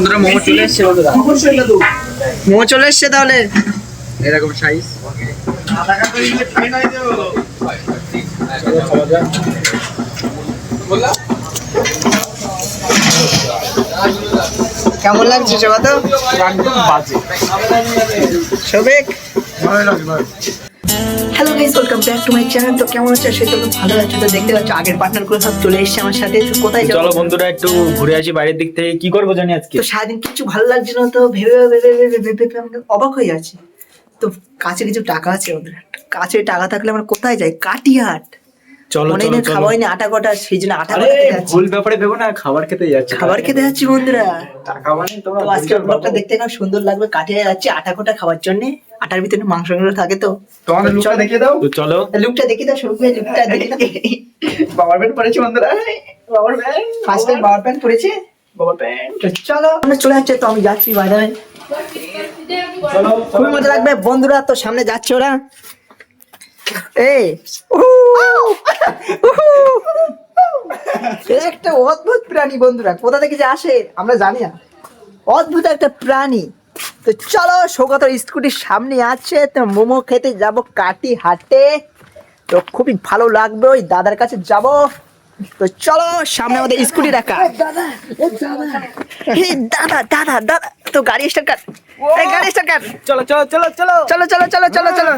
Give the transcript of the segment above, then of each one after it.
বন্ধুরা মোমো চলে এসছে বন্ধুরা। মোমো চলে এসছে তাহলে। এরকম সাইজ কেমন লাগছে সেবা তো? একদম বাজে। সবিক ভালো hello guys welcome back to my channel তো কেমন আছো? সে তো ভালো আছে। তো দেখতে পাচ্ছ আগের পার্টনারগুলো সব চলে এসেছে আমার সাথে। তো কোথায় যাব? চলো বন্ধুরা একটু ঘুরে আসি বাইরের দিক থেকে। কি করব জানি আজকে? তো সারাদিন কিছু ভালো লাগছে না তো ভেবে ভেবে ভেবে ভেবে ভেবে আমি অবাক হয়ে আছি তো কাছে কিছু টাকা আছে ওদের। কাছে টাকা থাকলে আমরা কোথায় যাই? কাটিহাট। চলো চলো অনেকদিন চলো। খাওয়াই না আটা কটা সেই জন্য আটা আরে কটা খেতে যাচ্ছি ভুল ব্যাপারে ভেবো না খাবার খেতে যাচ্ছে। খাবার খেতে যাচ্ছি বন্ধুরা। টাকা মানে তোমরা তো আজকে ব্লগটা দেখতে খুব সুন্দর লাগবে কাটিয়ে যাচ্ছি আটা কোটা খাওয়ার জন্য। আটার ভিতরে মাংসগুলো থাকে তো। তোমাদের লুকটা দেখিয়ে দাও। তো চলো। লুকটা দেখি তো শুরু করে লুকটা দেখি তো বাবার প্যান্ট পরেছি বন্ধুরা। বাবার প্যান্ট ফার্স্ট টাইম বাবার প্যান্ট পরেছে? বাবার প্যান্ট। চলো আমরা চলে যাচ্ছে তো আমি যাচ্ছি চলো। খুবই মজা লাগবে বন্ধুরা তো সামনে যাচ্ছে ওরা। এই। একটা অদ্ভুত প্রাণী বন্ধুরা। কোথা থেকে যে আসে আমরা জানি না। অদ্ভুত একটা প্রাণী। তো চলো সৌগত স্কুটির সামনে আছে। তো মোমো খেতে যাব কাটি হাটে তো খুবই ভালো লাগবে ওই দাদার কাছে যাব। তো চলো সামনে আমাদের স্কুটি রাখা। দাদা দাদা। দাদা তো গাড়ি স্টার্ট কর। গাড়ি স্টার্ট কর। চলো চলো চলো চলো। চলো চলো চলো চলো চলো।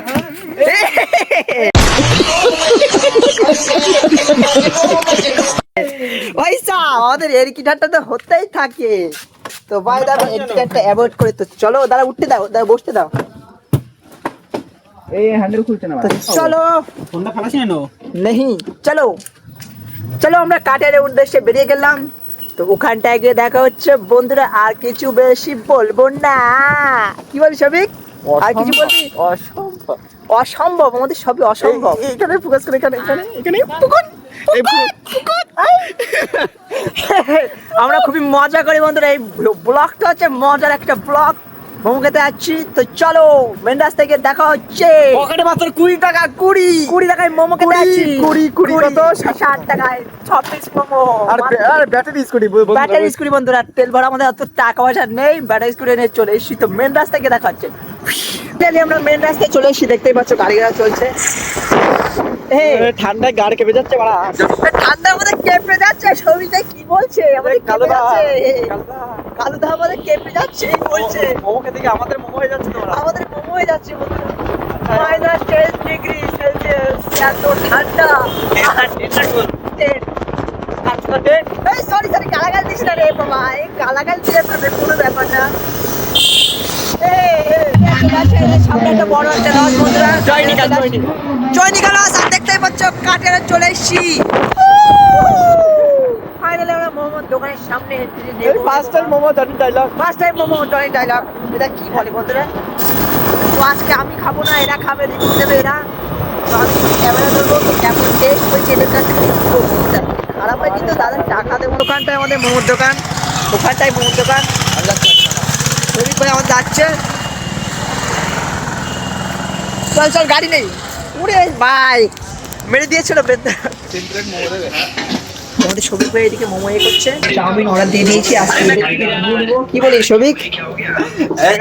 আমাদের এরকিটারটা তো হতেই থাকে। তো ভাই দাদা এরকিটারটা অ্যাভয়েড করে তো চলো দাদা উঠতে দাও দাদা বসতে দাও। এই হ্যান্ডেল খুলছে না চলো। ফোনটা ফালাসি না নেহি চলো। চলো আমরা কাটারের উদ্দেশ্যে বেরিয়ে গেলাম। তো ওখানটায় গিয়ে দেখা হচ্ছে বন্ধুরা আর কিছু বেশি বলব না। কি বলি সবিক? আর কিছু বলবি? অসম্ভব। অসম্ভব আমাদের সবই অসম্ভব। এখানে ফোকাস করে এখানে এখানে এখানে। এই আমরা খুবই মজা করি বন্ধুরা এই ব্লগটা হচ্ছে মজার একটা ব্লগ। খেতে যাচ্ছি তো চলো মেন রাস্তায় গিয়ে দেখা হচ্ছে। পকেটে মাত্র কুড়ি টাকা কুড়ি। কুড়ি টাকায় মোমো খেতে যাচ্ছি কুড়ি, কুড়ি কত? ষাট টাকায় ছ পিস মোমো। আর আর ব্যাটারি স্কুটি ব্যাটারি স্কুটি বন্ধুরা তেল ভরা আমাদের অত টাকা পয়সা নেই। ব্যাটারি স্কুটি নিয়ে চলে এসেছি তো মেন রাস্তায় দেখা হচ্ছে। আমরা মেন রাস্তায় চলে এসেছি দেখতেই পাচ্ছ গাড়ি চলছে। ঠান্ডায় গাড় কেঁপে যাচ্ছে বাড়া ঠান্ডা আমাদের কেঁপে যাচ্ছে ছবিতে কি বলছে আমাদের কেঁপে যাচ্ছে বলছে মোমো খেতে গিয়ে আমাদের মোমো হয়ে যাচ্ছে আমাদের মোমো হয়ে যাচ্ছে মাইনাস টেন ডিগ্রি সেলসিয়াস এত ঠান্ডা এই সরি সরি গালাগাল দিস না রে বাবা এই গালাগাল দিলে পারবে কোনো ব্যাপার না সামনে একটা বড় একটা রথ বন্ধুরা জয়নিকা, জয়নিকা। জয়নিকা রথ পাচ্ছ কাটেরা চলে এসছি। ফাইনালি আমরা মোহাম্মদ দোকানের সামনে ফার্স্ট টাইম মোমো জানি ডায়লগ ফার্স্ট টাইম ডায়লগ এটা কি বলে বন্ধুরা? তো আজকে আমি খাব না এরা খাবে রিভিউ দেবে এরা। তো আমি ক্যামেরা ধরবো তো টেস্ট হয়েছে এদের কাছে কিন্তু দাদা টাকা দেবো। দোকানটায় আমাদের মোমোর দোকান। ওখানটায় মোমোর দোকান। শরীর করে আমার যাচ্ছে। চল চল গাড়ি নেই। উড়ে ভাই মেরে দিয়েছিল আমাদের সবিক ভাই এদিকে মোমো এ করছে। চাউমিন অর্ডার দিয়ে দিয়েছি আজকে। কি বলিস সবিক?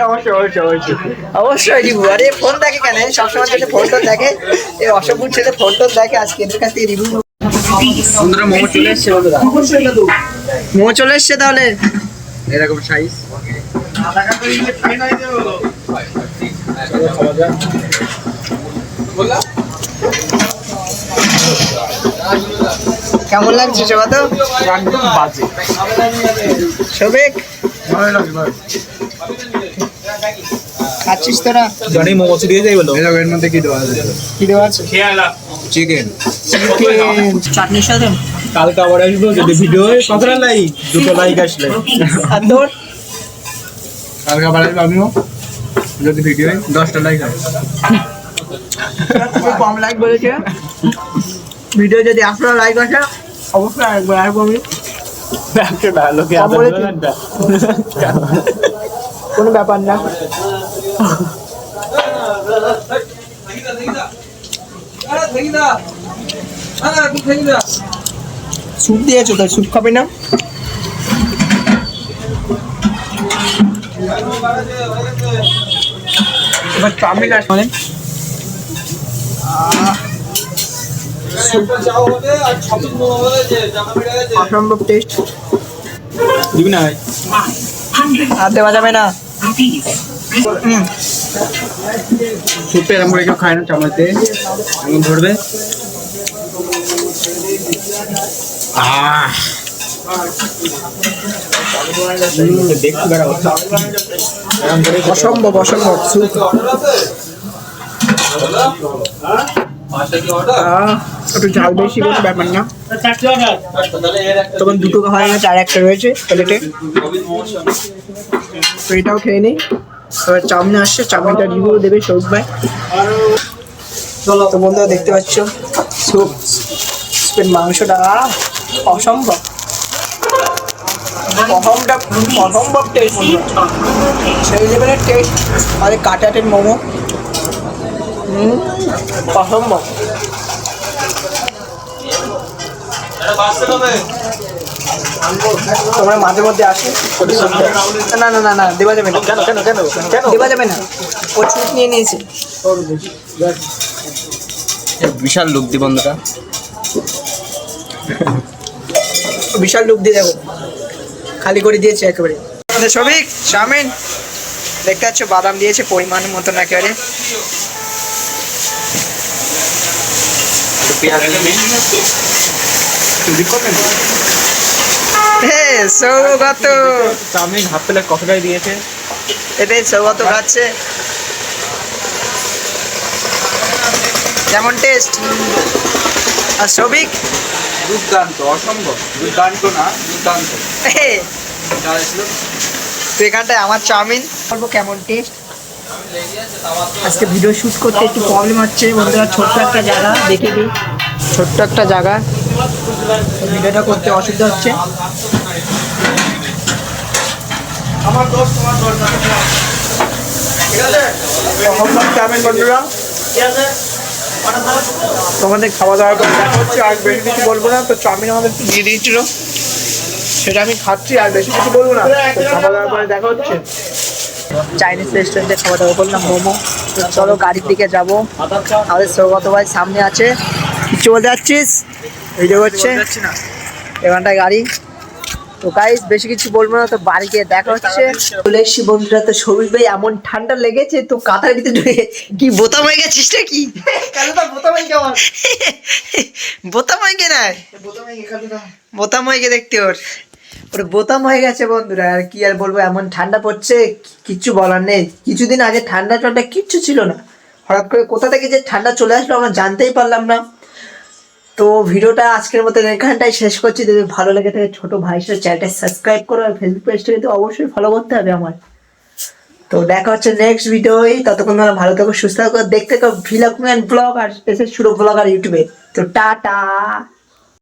অবশ্যই অবশ্যই অবশ্যই অবশ্যই রিভিউ আরে ফোন দেখে কেন? সবসময় ছেলে ফোন টোন দেখে এই অসম্ভব ছেলে ফোন টোন দেখে আজকে এদের কাছ থেকে রিভিউ বন্ধুরা মোমো চলে এসছে বন্ধুরা মোমো চলে এসছে তাহলে। এরকম সাইজ কেমন লাগছে সেবা তো? একদম বাজে। সবিক খাচ্ছিস তোরা? জনি মোমো চুরিয়ে যাই বলো। এর মধ্যে কি দেওয়া আছে? কি দেওয়া আছে? চিকেন চাটনির সাথে? কালকে আবার আসব যদি ভিডিও হয় কতটা লাইক দুটো লাইক আসলে। আর তোর? কালকে আবার আসব আমিও। যদি ভিডিও হয় দশটা লাইক হয় কম লাইক বলেছে ভিডিও যদি আপনারা লাইক আসে অবশ্যই একবার আসব আমি কোনো ব্যাপার না। স্যুপ দিয়েছ তো স্যুপ খাবে না? এবার চাউমিন আসবে মানে অসম্ভব টেস্ট দিবি না? ভাই আর দেওয়া যাবে না। হুম স্যুপটা এরকম করে কেউ খায় না চামচে। এমন ধরবে। অসম্ভব অসম্ভব আহ, একটু ঝাল বেশি কোনো ব্যাপার না। তখন দুটো হয়ে গেছে, আর একটা রয়েছে প্লেটে তো এটাও খেয়ে নিই। এবার চাউমিন আসছে, চাউমিনটা রিভিউ দেবে সৌক ভাই। তো বন্ধুরা দেখতে পাচ্ছ স্যুপ স্যুপের মাংসটা, অসম্ভব। অসম্ভব অসম্ভব টেস্ট সেই লেভেলের টেস্ট আমাদের কাটাটের মোমো। অসম্ভব। তোমরা মাঝে মধ্যে আসো। না না না না দেওয়া যাবে না। কেন কেন কেন কেন? দেওয়া যাবে না। ও ছুট নিয়ে নিয়েছে। বিশাল লোক দি বন্ধুটা। বিশাল লুক দিয়ে যাব খালি করে দিয়েছে একেবারে। আমাদের সবিক চাউমিন দেখতে পাচ্ছ বাদাম দিয়েছে পরিমাণ মতন একেবারে। হে সৌগত। চাউমিন হাফ প্লেট কত টাকা দিয়েছে। এটাই সৌগত খাচ্ছে। কেমন টেস্ট? আর সবিক দুর্দান্ত অসম্ভব। দুর্দান্ত না দুর্দান্ত। তো এখানটায় আমার চাউমিন? বলব কেমন টেস্ট? আজকে ভিডিও শুট করতে একটু প্রবলেম হচ্ছে। বন্ধুরা ছোট্ট একটা জায়গা দেখে দিই। ছোট্ট একটা জায়গা। ভিডিওটা করতে অসুবিধা হচ্ছে। বন্ধুরা তোমাদের খাওয়া দাওয়া করে দেখা হচ্ছে আর বেশি কিছু বলব না। তো চাউমিন আমাদের একটু দিয়ে দিয়েছিল। সেটা আমি খাচ্ছি আর বেশি কিছু বলব না। তো খাওয়া দাওয়া করে দেখা হচ্ছে। চাইনিজ রেস্টুরেন্টে খাওয়া দাওয়া করলাম মোমো। তো চলো গাড়ির দিকে যাব। আমাদের সৌগত ভাই সামনে আছে। কিছু বলতে যাচ্ছিস? ভিডিও করছে এখানটায় গাড়ি। তো গাইস বেশি কিছু বলব না তো বাড়ি গিয়ে দেখা হচ্ছে। চলে এসছি বন্ধুরা তো শরীর ভাই এমন ঠান্ডা লেগেছে তো কাঁথার ভিতরে ঢুকে কি বোতাম হয়ে গেছিস না কি বোতাম হয়ে গে না? বোতাম হয়ে গে দেখতে ওর। ওর বোতাম হয়ে গেছে বন্ধুরা আর কি আর বলব এমন ঠান্ডা পড়ছে কিচ্ছু বলার নেই। কিছুদিন আগে ঠান্ডা ঠান্ডা কিচ্ছু ছিল না। হঠাৎ করে কোথা থেকে যে ঠান্ডা চলে আসলো আমরা জানতেই পারলাম না। তো ভিডিওটা আজকের মতো এখানটাই শেষ করছি। যদি ভালো লেগে থাকে ছোট ভাই সাথে চ্যানেলটা সাবস্ক্রাইব করো আর ফেসবুক পেজটা কিন্তু অবশ্যই ফলো করতে হবে আমার। তো দেখা হচ্ছে নেক্সট ভিডিওই ততক্ষণ ধরে ভালো থাকো, সুস্থ থাকো। দেখতে থাকো ভিলগ ম্যান ব্লগ আর স্পেশাল শুরু ব্লগ আর ইউটিউবে তো টাটা।